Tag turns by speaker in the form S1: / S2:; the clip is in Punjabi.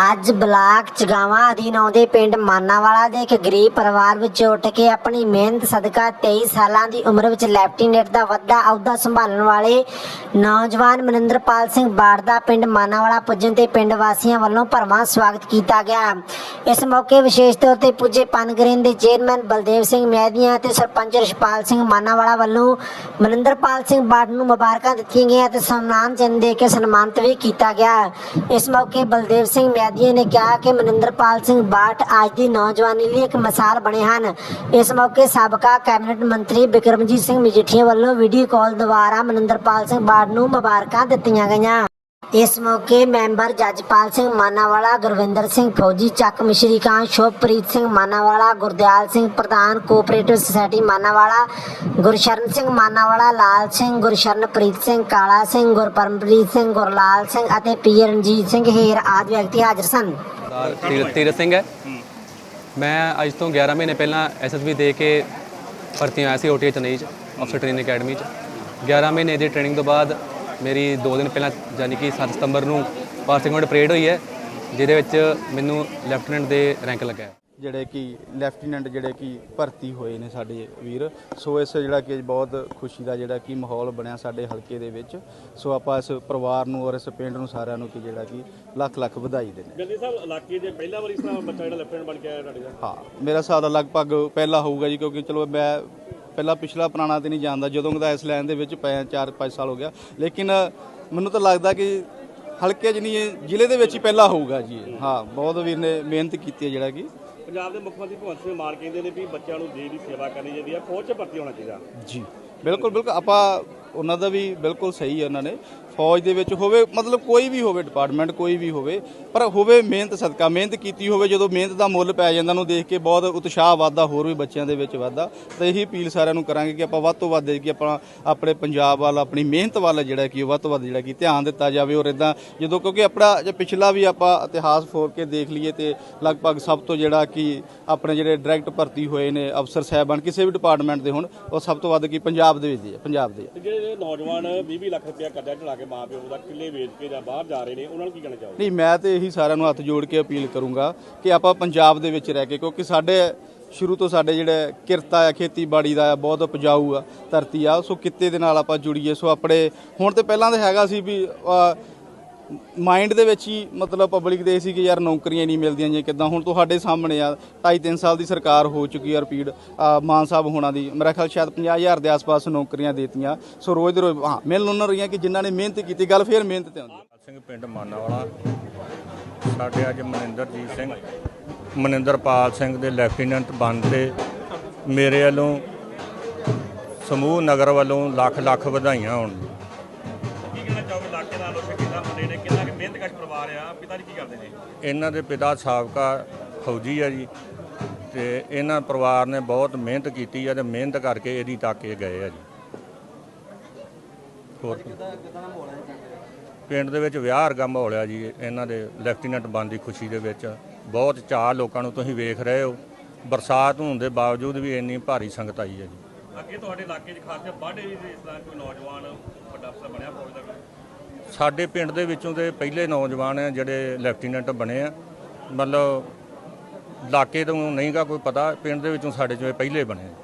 S1: ਅੱਜ ਬਲਾਕ ਚਗਾਵਾਂ ਅਧੀਨ ਆਉਂਦੇ ਪਿੰਡ ਮਾਨਾਵਾਲਾ ਦੇ ਇੱਕ ਗਰੀਬ ਪਰਿਵਾਰ ਵਿੱਚ ਉੱਠ ਕੇ ਆਪਣੀ ਮਿਹਨਤ ਸਦਕਾ 23 ਸਾਲਾਂ ਦੀ ਉਮਰ ਵਿੱਚ ਲੈਫਟੀਨੈਂਟ ਦਾ ਵੱਡਾ ਅਹੁਦਾ ਸੰਭਾਲਣ ਵਾਲੇ ਨੌਜਵਾਨ ਮਨਿੰਦਰਪਾਲ ਸਿੰਘ ਬਾੜ ਦਾ ਪਿੰਡ ਮਾਨਾਵਾਲਾ ਪੁੱਜਣ ਤੇ ਪਿੰਡ ਵਾਸੀਆਂ ਵੱਲੋਂ ਭਰਵਾਂ ਸਵਾਗਤ ਕੀਤਾ ਗਿਆ। ਇਸ ਮੌਕੇ ਵਿਸ਼ੇਸ਼ ਤੌਰ ਤੇ ਪੁੱਜੇ ਪਨਗਰੇਨ ਦੇ ਚੇਅਰਮੈਨ ਬਲਦੇਵ ਸਿੰਘ ਮੈਦੀਆਂ ਅਤੇ ਸਰਪੰਚ ਰਸ਼ਪਾਲ ਸਿੰਘ ਮਾਨਾਵਾਲਾ ਵੱਲੋਂ ਮਨਿੰਦਰਪਾਲ ਸਿੰਘ ਬਾੜ ਨੂੰ ਮੁਬਾਰਕਾਂ ਦਿੱਤੀਆਂ ਗਈਆਂ ਅਤੇ ਸਨਮਾਨ ਚਿੰਨ੍ਹ ਦੇ ਕੇ ਸਨਮਾਨਿਤ ਵੀ ਕੀਤਾ ਗਿਆ। ਇਸ ਮੌਕੇ ਬਲਦੇਵ ਸਿੰਘ ਮੈਦੀਆਂ ਨੇ ਕਿਹਾ ਕਿ ਮਨਿੰਦਰਪਾਲ ਸਿੰਘ ਬਾਠ ਅੱਜ ਦੀ ਨੌਜਵਾਨੀ ਲਈ ਇੱਕ ਮਿਸਾਲ ਬਣੇ ਹਨ। ਇਸ ਮੌਕੇ ਸਾਬਕਾ ਕੈਬਨਿਟ ਮੰਤਰੀ ਬਿਕਰਮਜੀਤ ਸਿੰਘ ਮਜੀਠੀਆ ਵੱਲੋਂ ਵੀਡੀਓ ਕਾਲ ਦੁਆਰਾ ਮਨਿੰਦਰਪਾਲ ਸਿੰਘ ਬਾਠ ਨੂੰ ਮੁਬਾਰਕਾਂ ਦਿੱਤੀਆਂ ਗਈਆਂ। ਇਸ ਮੌਕੇ ਮੈਂਬਰ ਜੱਜਪਾਲ ਸਿੰਘ ਮਾਨਾਵਾਲਾ ਗੁਰਵਿੰਦਰ ਸਿੰਘ ਫੌਜੀ ਚੱਕ ਮਿਸ਼ਰੀ ਕਾਂ ਸ਼ੋਭਪ੍ਰੀਤ ਸਿੰਘ ਮਾਨਾਵਾਲਾ ਗੁਰਦਿਆਲ ਸਿੰਘ ਪ੍ਰਧਾਨ ਕੋਆਪਰੇਟਿਵ ਸੁਸਾਇਟੀ ਮਾਨਾਵਾਲਾ ਗੁਰਸ਼ਰਨ ਸਿੰਘ ਮਾਨਾਵਾਲਾ ਲਾਲ ਸਿੰਘ ਗੁਰਸ਼ਰਨਪ੍ਰੀਤ ਸਿੰਘ ਕਾਲਾ ਸਿੰਘ ਗੁਰਪਰਮਪ੍ਰੀਤ ਸਿੰਘ ਗੁਰਲਾਲ ਸਿੰਘ ਅਤੇ ਪੀ ਰਣਜੀਤ ਸਿੰਘ ਹੇਰ ਆਦਿ ਵਿਅਕਤੀ ਹਾਜ਼ਰ ਸਨ।
S2: ਸਰਦਾਰ ਤੀਰ- ਤੀਰਥ ਸਿੰਘ ਹੈ। ਮੈਂ ਅੱਜ ਤੋਂ 11 ਮਹੀਨੇ ਪਹਿਲਾਂ ਐਸਐਸਬੀ ਦੇ ਕੇ ਭਰਤੀ ਹੋਇਆ ਸੀ ਓਟੀਏ ਚੇਨਈ ਚ ਅਫਸਰ ਟ੍ਰੇਨਿੰਗ ਅਕੈਡਮੀ ਚ। 11 ਮਹੀਨੇ ਦੀ ਟ੍ਰੇਨਿੰਗ ਤੋਂ ਬਾਅਦ ਮੇਰੀ 2 ਦਿਨ ਪਹਿਲਾਂ ਯਾਨੀ ਕਿ 7 ਸਤੰਬਰ ਨੂੰ ਪਾਸਿੰਗ ਆਊਟ ਪਰੇਡ ਹੋਈ ਹੈ ਜਿਹਦੇ ਵਿੱਚ ਮੈਨੂੰ ਲੈਫਟੀਨੈਂਟ ਦੇ ਰੈਂਕ ਲੱਗਾ ਹੈ।
S3: ਜਿਹੜੇ ਕਿ ਲੈਫਟੀਨੈਂਟ ਜਿਹੜੇ ਕਿ ਭਰਤੀ ਹੋਏ ਨੇ ਸਾਡੇ ਵੀਰ ਸੋ ਇਸ ਜਿਹੜਾ ਕਿ ਬਹੁਤ ਖੁਸ਼ੀ ਦਾ ਜਿਹੜਾ ਕਿ ਮਾਹੌਲ ਬਣਿਆ ਸਾਡੇ ਹਲਕੇ ਦੇ ਵਿੱਚ। ਸੋ ਆਪਾਂ ਇਸ ਪਰਿਵਾਰ ਨੂੰ ਔਰ ਇਸ ਪਿੰਡ ਨੂੰ ਸਾਰਿਆਂ ਨੂੰ ਕਿ ਜਿਹੜਾ ਕਿ ਲੱਖ ਲੱਖ ਵਧਾਈ ਦਿੰਦੇ
S4: ਜਲਦੀ ਸਾਹਿਬ ਇਲਾਕੇ ਦੇ ਪਹਿਲਾ ਵਾਰੀ ਇਸ ਤਰ੍ਹਾਂ ਬੱਚਾ ਜਿਹੜਾ ਲੈਫਟੀਨੈਂਟ ਬਣ ਕੇ ਆਇਆ ਤੁਹਾਡੇ ਦਾ
S3: ਹਾਂ ਮੇਰਾ ਹਿਸਾਬ ਦਾ ਲਗਭਗ ਪਹਿਲਾ ਹੋਊਗਾ ਜੀ ਕਿਉਂਕਿ ਚਲੋ ਮੈਂ ਪਹਿਲਾਂ ਪਿਛਲਾ ਪੁਰਾਣਾ ਤੇ ਨਹੀਂ ਜਾਣਦਾ ਜਦੋਂ ਦਾ ਇਸ ਲਾਈਨ ਦੇ ਵਿੱਚ ਪਿਆ 4-5 ਸਾਲ ਹੋ ਗਿਆ। ਲੇਕਿਨ ਮੈਨੂੰ ਤਾਂ ਲੱਗਦਾ ਕਿ ਹਲਕੇ ਇਹ ਜ਼ਿਲ੍ਹੇ ਦੇ ਵਿੱਚ ਹੀ ਪਹਿਲਾ ਹੋਊਗਾ ਜੀ। ਹਾਂ ਬਹੁਤ ਵੀਰ ਨੇ ਮਿਹਨਤ ਕੀਤੀ ਹੈ ਜਿਹੜਾ ਕਿ।
S4: ਪੰਜਾਬ ਦੇ ਮੁੱਖ ਮੰਤਰੀ ਭਗਵੰਤ ਸਿੰਘ ਮਾਨ ਕਹਿੰਦੇ ਨੇ ਵੀ ਬੱਚਿਆਂ ਨੂੰ ਦੇਸ਼ ਦੀ ਸੇਵਾ ਕਰਨੀ ਚਾਹੀਦੀ ਹੈ ਫੌਜ 'ਚ ਭਰਤੀ ਹੋਣਾ ਚਾਹੀਦਾ।
S3: ਜੀ ਬਿਲਕੁਲ ਬਿਲਕੁਲ। ਆਪਾਂ ਉਹਨਾਂ ਦਾ ਵੀ ਬਿਲਕੁਲ ਸਹੀ ਹੈ ਉਹਨਾਂ ਨੇ। ਫੌਜ ਦੇ ਵਿੱਚ ਹੋਵੇ, ਮਤਲਬ ਕੋਈ ਵੀ ਹੋਵੇ ਡਿਪਾਰਟਮੈਂਟ ਕੋਈ ਵੀ ਹੋਵੇ, ਪਰ ਹੋਵੇ ਮਿਹਨਤ, ਸਦਕਾ ਮਿਹਨਤ ਕੀਤੀ ਹੋਵੇ, ਜਦੋਂ ਮਿਹਨਤ ਦਾ ਮੁੱਲ ਪੈ ਜਾਂਦਾ ਨੂੰ ਦੇਖ ਕੇ ਬਹੁਤ ਉਤਸ਼ਾਹ ਵੱਧਦਾ ਹੋਰ ਵੀ ਬੱਚਿਆਂ ਦੇ ਵਿੱਚ ਵੱਧਦਾ ਤਾਂ ਇਹੀ ਅਪੀਲ ਸਾਰਿਆਂ ਨੂੰ ਕਰਾਂਗੇ ਕਿ ਆਪਾਂ ਵੱਧ ਤੋਂ ਵੱਧ ਕਿ ਆਪਾਂ ਆਪਣੇ ਪੰਜਾਬ ਵੱਲ, ਆਪਣੀ ਮਿਹਨਤ ਵੱਲ ਜਿਹੜਾ ਕਿ ਵੱਧ ਤੋਂ ਵੱਧ ਜਿਹੜਾ ਕਿ ਧਿਆਨ ਦਿੱਤਾ ਜਾਵੇ ਔਰ ਇਦਾਂ ਜਦੋਂ ਕਿਉਂਕਿ ਆਪਣਾ ਜੇ ਪਿਛਲਾ ਵੀ ਆਪਾਂ ਇਤਿਹਾਸ ਫੋਰ ਕੇ ਦੇਖ ਲਈਏ ਤੇ ਲਗਭਗ ਸਭ ਤੋਂ ਜਿਹੜਾ ਕਿ ਆਪਣੇ ਜਿਹੜੇ ਡਾਇਰੈਕਟ ਭਰਤੀ ਹੋਏ ਨੇ ਅਫਸਰ, ਸਾਹਿਬਾਨ, ਕਿਸੇ ਵੀ ਡਿਪਾਰਟਮੈਂਟ ਦੇ ਹੋਣ, ਉਹ ਸਭ ਤੋਂ ਵੱਧ ਕੀ ਪੰਜਾਬ ਦੇ ਵਿੱਚ ਦੇ ਪੰਜਾਬ ਦੇ
S4: ਤੇ ਜਿਹੜੇ ਨੌਜਵਾਨ 20 ਲੱਖ ਰੁਪਇਆ ਕਰਜ਼ਾ ਚੜਾ ਕੇ ਮਾਂ ਦਾ ਕਿੱਲੇ ਵੇਚ ਕੇ ਜਾਂ ਬਾਹਰ ਜਾ ਰਹੇ ਨੇ, ਉਹਨਾਂ ਨੂੰ ਕੀ ਕਹਿਣਾ ਚਾਹੋਗੇ?
S3: ਨਹੀਂ, ਮੈਂ ਤੇ ਇਹੀ ਸਾਰਿਆਂ ਨੂੰ ਹੱਥ ਜੋੜ ਕੇ ਅਪੀਲ ਕਰੂੰਗਾ ਕਿ ਆਪਾਂ ਪੰਜਾਬ ਦੇ ਵਿੱਚ ਰਹਿ ਕੇ, ਕਿਉਂਕਿ ਸਾਡੇ ਸ਼ੁਰੂ ਤੋਂ ਸਾਡੇ ਜਿਹੜੇ ਕਿਰਤਾ ਆ ਖੇਤੀਬਾੜੀ ਦਾ ਆ, ਬਹੁਤ ਉਪਜਾਊ ਆ, ਧਰਤੀ ਆ, ਸੋ ਕਿੱਤੇ ਦੇ ਨਾਲ ਆਪਾਂ ਜੁੜੀਏ। ਸੋ ਆਪਣੇ, ਹੁਣ ਤੇ ਪਹਿਲਾਂ ਤਾਂ ਹੈਗਾ ਸੀ ਵੀ ਮਾਈਂਡ ਦੇ ਵਿੱਚ ਹੀ ਮਤਲਬ ਪਬਲਿਕ ਦੇ ਸੀ ਕਿ ਯਾਰ ਨੌਕਰੀਆਂ ਨਹੀਂ ਮਿਲਦੀਆਂ ਜੀ ਕਿਦਾਂ। ਹੁਣ ਤੁਹਾਡੇ ਸਾਹਮਣੇ ਆ 2.5 3 ਸਾਲ ਦੀ ਸਰਕਾਰ ਹੋ ਚੁੱਕੀ ਆ ਰਿਪੀਟ ਮਾਨ ਸਾਹਿਬ ਹੋਣਾ ਦੀ। ਮੇਰਾ ਖਿਆਲ ਸ਼ਾਇਦ 50000 ਦੇ ਆਸ-ਪਾਸ ਨੌਕਰੀਆਂ ਦੇਤੀਆਂ। ਸੋ ਰੋਜ਼ ਦੇ ਰੋਜ਼, ਹਾਂ ਮਿਲ ਉਹਨਾਂ ਰਹੀਆਂ ਕਿ ਜਿਨ੍ਹਾਂ ਨੇ ਮਿਹਨਤ ਕੀਤੀ, ਗੱਲ ਫੇਰ ਮਿਹਨਤ ਤੇ ਆਉਂਦੀ
S5: ਸਿੰਘ ਪਿੰਡ ਮਾਨਾਵਾਲਾ। ਸਾਡੇ ਅੱਜ ਮਨਿੰਦਰਜੀਤ ਸਿੰਘ, ਮਨਿੰਦਰਪਾਲ ਸਿੰਘ ਦੇ ਲੈਫਟੀਨੈਂਟ ਬਣਦੇ। ਮੇਰੇ ਵੱਲੋਂ ਸਮੂਹ ਨਗਰ ਵੱਲੋਂ ਲੱਖ ਲੱਖ ਵਧਾਈਆਂ ਹੋਣ।
S4: ਪਿਤਾ ਜੀ ਕੀ ਕਰਦੇ ਨੇ?
S5: ਇਹਨਾਂ ਦੇ ਪਿਤਾ ਸਾਬਕਾ ਫੌਜੀ ਆ ਜੀ ਤੇ ਇਹਨਾਂ ਪਰਿਵਾਰ ਨੇ ਬਹੁਤ ਮਿਹਨਤ ਕੀਤੀ ਆ ਤੇ ਮਿਹਨਤ ਕਰਕੇ ਇਹਦੀ ਤੱਕ ਇਹ ਗਏ ਆ ਜੀ। ਹੋਰ ਪਿੰਡ ਦੇ ਵਿੱਚ ਵਿਆਹ ਵਰਗਾ ਮਾਹੌਲ ਆ ਜੀ ਇਹਨਾਂ ਦੇ ਲੈਫਟੀਨੈਂਟ ਬਣਨ ਦੀ ਖੁਸ਼ੀ ਦੇ ਵਿੱਚ। ਬਹੁਤ ਚਾਹ ਲੋਕਾਂ ਨੂੰ ਤੁਸੀਂ ਵੇਖ ਰਹੇ ਹੋ ਬਰਸਾਤ ਹੋਣ ਦੇ ਬਾਵਜੂਦ ਵੀ ਇੰਨੀ ਭਾਰੀ ਸੰਗਤ ਆਈ ਹੈ ਜੀ।
S4: ਅੱਗੇ ਤੁਹਾਡੇ ਇਲਾਕੇ 'ਚ ਖਾਸ ਬਾਡੇ ਵੀ ਇਸ ਤਰ੍ਹਾਂ ਕੋਈ ਨੌਜਵਾਨ ਵੱਡਾ ਅਫਸਰ ਬਣਿਆ ਫੌਜ ਦਾ?
S5: ਸਾਡੇ ਪਿੰਡ ਦੇ ਵਿੱਚੋਂ ਦੇ ਪਹਿਲੇ ਨੌਜਵਾਨ ਆ ਜਿਹੜੇ ਲੈਫਟੀਨੈਂਟ ਬਣੇ ਆ ਮਤਲਬ ਇਲਾਕੇ ਤੋਂ ਨਹੀਂਗਾ ਕੋਈ ਪਤਾ, ਪਿੰਡ ਦੇ ਵਿੱਚੋਂ ਸਾਡੇ ਚੋਂ ਇਹ ਪਹਿਲੇ ਬਣੇ ਆ।